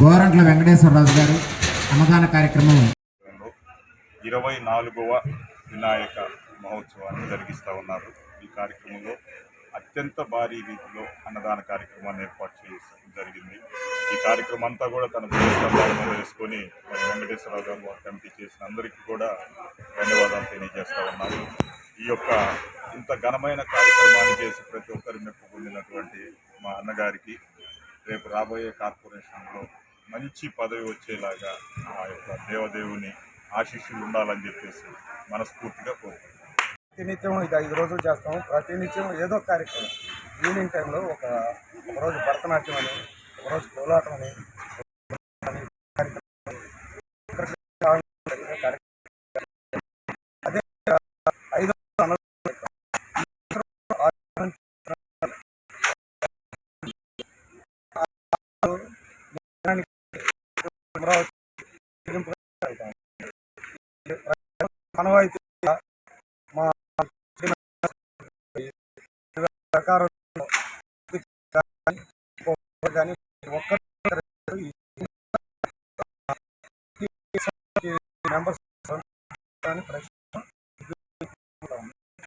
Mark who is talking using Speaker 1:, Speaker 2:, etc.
Speaker 1: గోరంట్ల వెంకటేశ్వరరాజు గారు అన్నదాన కార్యక్రమం.
Speaker 2: ఇరవై నాలుగవ వినాయక మహోత్సవాన్ని జరిగిస్తూ ఉన్నారు. ఈ కార్యక్రమంలో అత్యంత భారీ రీతిలో అన్నదాన కార్యక్రమాన్ని ఏర్పాటు చేసి జరిగింది. ఈ కార్యక్రమం అంతా కూడా తన పురస్కారాలను వేసుకొని మరి వెంకటేశ్వరరావు గారు కమిటీ చేసిన అందరికీ కూడా ధన్యవాదాలు తెలియజేస్తూ ఉన్నాను ఈ యొక్క ఇంత ఘనమైన కార్యక్రమాన్ని చేసి ప్రతి ఒక్కరి మెప్పు పొందినటువంటి మా అన్నగారికి రేపు రాబోయే కార్పొరేషన్లో మంచి పదవి వచ్చేలాగా ఆ యొక్క దేవదేవుని ఆశీస్సులు ఉండాలని చెప్పేసి మనస్ఫూర్తిగా కోరుకుంటున్నాం.
Speaker 3: ప్రతినిత్యం ఇది ఐదు రోజులు చేస్తాము. ప్రతినిత్యం ఏదో కార్యక్రమం. ఈవినింగ్ టైంలో ఒక ఒకరోజు భరతనాట్యం అని ఒకరోజు కోలాటం అని అదే ఐదు రోజులు మా ప్రకారం కానీ ఒక్క మెంబర్స్